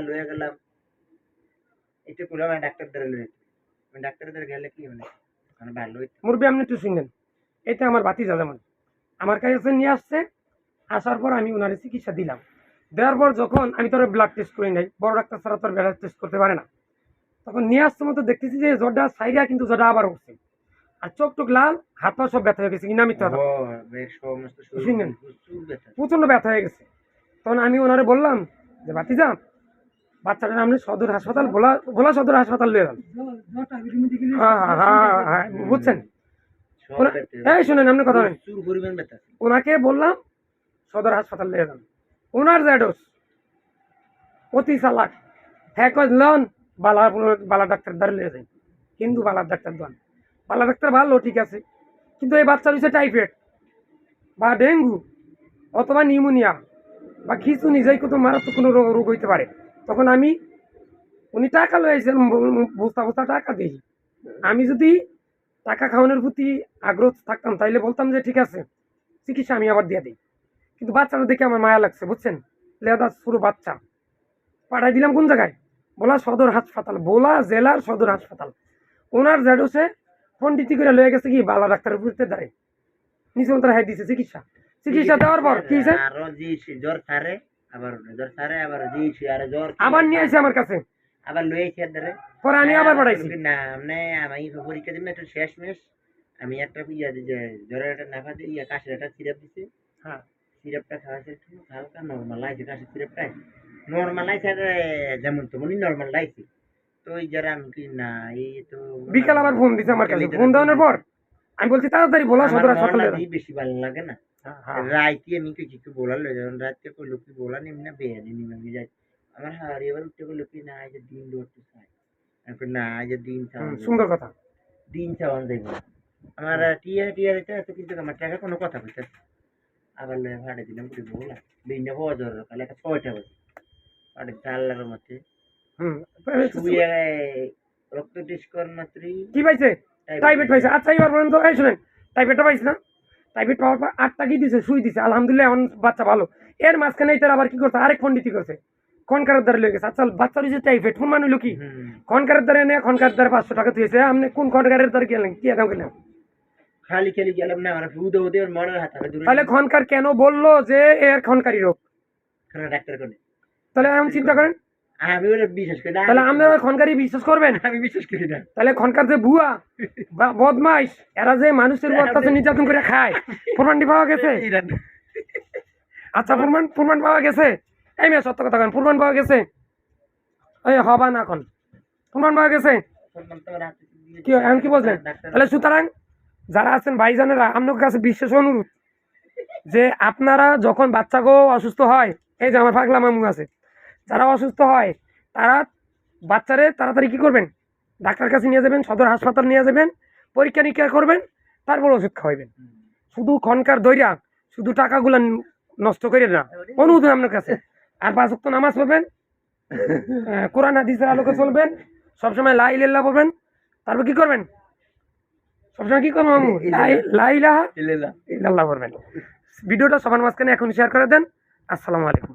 লয়ে গেলাম। এটা করলাম আমি ডাক্তার দ্বারা লয়ে। আমি দ্বারা গেলে কি মানে? মানে ভালো হইতো। মুরবি আপনি একটু এটা আমার বাতি আমার কাছে নিয়ে আসছে। আসার পর আমি ওনার চিকিৎসা দিলাম। দেওয়ার পর যখন আমি তোর ব্লাড টেস্ট করি নাই বড় ডাক্তার ছাড়া তোর ব্লাড টেস্ট করতে পারে না। তখন নিয়ে আসতে মতো দেখতেছি যে জ্বরটা সাইডা কিন্তু জ্বরটা আবার উঠছে আর চোখ টোক লাল হাত পা সব ব্যথা হয়ে গেছে। প্রচুর ব্যথা। ব্যথা হয়ে গেছে। তখন আমি ওনারে বললাম যে বাতিজা বাচ্চাটা আপনি সদর হাসপাতাল ভোলা ভোলা সদর হাসপাতাল লিয়ে যান হ্যাঁ হ্যাঁ হ্যাঁ হ্যাঁ বুঝছেন? এই শুনেন আপনি কথা বলেন। ওনাকে বললাম সদর হাসপাতাল নিয়ে যান ওনার জ্যাডোস অতি চালাক। হ্যাঁ কয় লন বালা বালা ডাক্তার দ্বারা নিয়ে যাই। হিন্দু বালার ডাক্তার দান বালা ডাক্তার ভালো ঠিক আছে। কিন্তু এই বাচ্চার হচ্ছে টাইফয়েড বা ডেঙ্গু অথবা নিউমোনিয়া বা কিছু নিজেই কত মারাত্মক কোনো রোগ রোগ হইতে পারে। তখন আমি, উনি টাকা লয়েছেন বস্তা বস্তা টাকা দিই। আমি যদি টাকা খাওয়ানোর প্রতি আগ্রহ থাকতাম, তাইলে বলতাম যে, ঠিক আছে, চিকিৎসা আমি আবার দিয়ে দিই। কিন্তু বাচ্চাটা দেখে আমার মায়া লাগছে, বুঝছেন? লেদা পুরো বাচ্চা। পাঠাই দিলাম কোন জায়গায়? বোলা সদর হাসপাতাল, বোলা জেলার সদর হাসপাতাল। ওনার জেডোসে পন্ডিতি করে লয়ে গেছে কি, বালা ডাক্তারের বিরুদ্ধে দাঁড়ে নিচে ওনার হাই দিছে, চিকিৎসা। চিকিৎসা দেওয়ার পর কি জ্বর আবার জ্বর সারে আবার আর জ্বর আবার নিয়ে আসে আমার কাছে। আবার লয়েছে ধরে। পরে আমি আবার পাঠাইছি। না মানে আমি পরীক্ষা দিন একটু শেষ মেশ। আমি একটা ইয়া জ্বরের একটা নাফা দিয়ে ইয়া কাশের একটা সিরাপ দিছে। হ্যাঁ। সিরাপটা খাওয়াছে একটু হালকা নর্মাল লাগছে কাশের সিরাপটা। নর্মাল লাগছে আর যেমন তেমনই নর্মাল লাগছে তো ওই যারা আমি কি না এই তো বিকাল আবার ফোন দিছে আমার কাছে। ফোন দেওয়ানোর পর আমি বলছি তাড়াতাড়ি বলা সদর বেশি ভালো লাগে না। যখন রাতে কইলো কি বলা নিম না বেয়ানি নিম আমি যাই। আমার হারি এবার উঠতে কইলো কি না আজ দিন চাই না আজ দিন চাওয়ান সুন্দর কথা। দিন চাওয়ান না। আমার টিয়া টিয়া রেতে এত কিন্তু আমার টাকা কোনো কথা কইতাছে আবার লয়ে ভাড়া দিলাম কি বলা হওয়া কালে একটা ছয়টা বাজে। ভাড়া চার লাগার মধ্যে শুয়ে রক্ত টেস্ট করার মাত্রই। কি পাইছে? টাইফয়েড পাইছে। আচ্ছা এবার বলেন তো এই শুনেন। টাইফয়েডটা পাইছে না? টাইফয়েড পাওয়ার পর আটটা কি দিছে সুই দিছে আলহামদুলিল্লাহ এখন বাচ্চা ভালো। এর মাঝখানে তার আবার কি করছে? আরেক পন্ডিতি করছে। খনকারের দ্বারা লেগেছে আচ্ছা বাচ্চার হচ্ছে টাইফয়েড কোন মানুষ কি? খনকারের দ্বারা এনে খনকারের দ্বারা পাঁচশো টাকা দিয়েছে আপনি কোন খনকারের দ্বারা গেলেন? কি এরকম খালি খালি গেলাম না আমার উদে উদে মনের হাত তাহলে খনকার কেন বলল যে এর খনকারি রোগ? ডাক্তার করে তাহলে এখন চিন্তা করেন আমি ওরা বিশ্বাস করি না তাহলে আপনারা খনকারি বিশ্বাস করবেন? আমি বিশ্বাস করি না। তাহলে খনকার যে বুয়া বদমাইশ এরা যে মানুষের অত্যাচার নির্যাতন করে খায় প্রমাণটি পাওয়া গেছে? আচ্ছা প্রমাণ প্রমাণ পাওয়া গেছে? এই মেয়ে সত্য কথা কেন প্রমাণ পাওয়া গেছে? এই হবা না এখন। প্রমাণ পাওয়া গেছে? কি এখন কি বলছেন? তাহলে সুতরাং যারা আছেন ভাইজানেরা আপনার কাছে বিশেষ অনুরোধ যে আপনারা যখন বাচ্চা গো অসুস্থ হয় এই যে আমার পাগলা মামু আছে যারা অসুস্থ হয় তারা বাচ্চারে তাড়াতাড়ি কী করবেন? ডাক্তার কাছে নিয়ে যাবেন সদর হাসপাতাল নিয়ে যাবেন পরীক্ষা নিরীক্ষা করবেন তারপর ওষুধ খাওয়াবেন শুধু খনকার দৈরা শুধু টাকাগুলো নষ্ট করে না। অনুরোধ আপনার কাছে। আর পাঁচ নামাজ পড়বেন কোরআন হাদিসের আলোকে চলবেন সবসময় লাই ইল্লাল্লাহ বলবেন তারপর কি করবেন? সবসময় কি করবেন মামু? লাই- লা ইলাহা ইল্লাল্লাহ। বলবেন ভিডিওটা সবার মাঝখানে এখন শেয়ার করে দেন। আসসালামু আলাইকুম।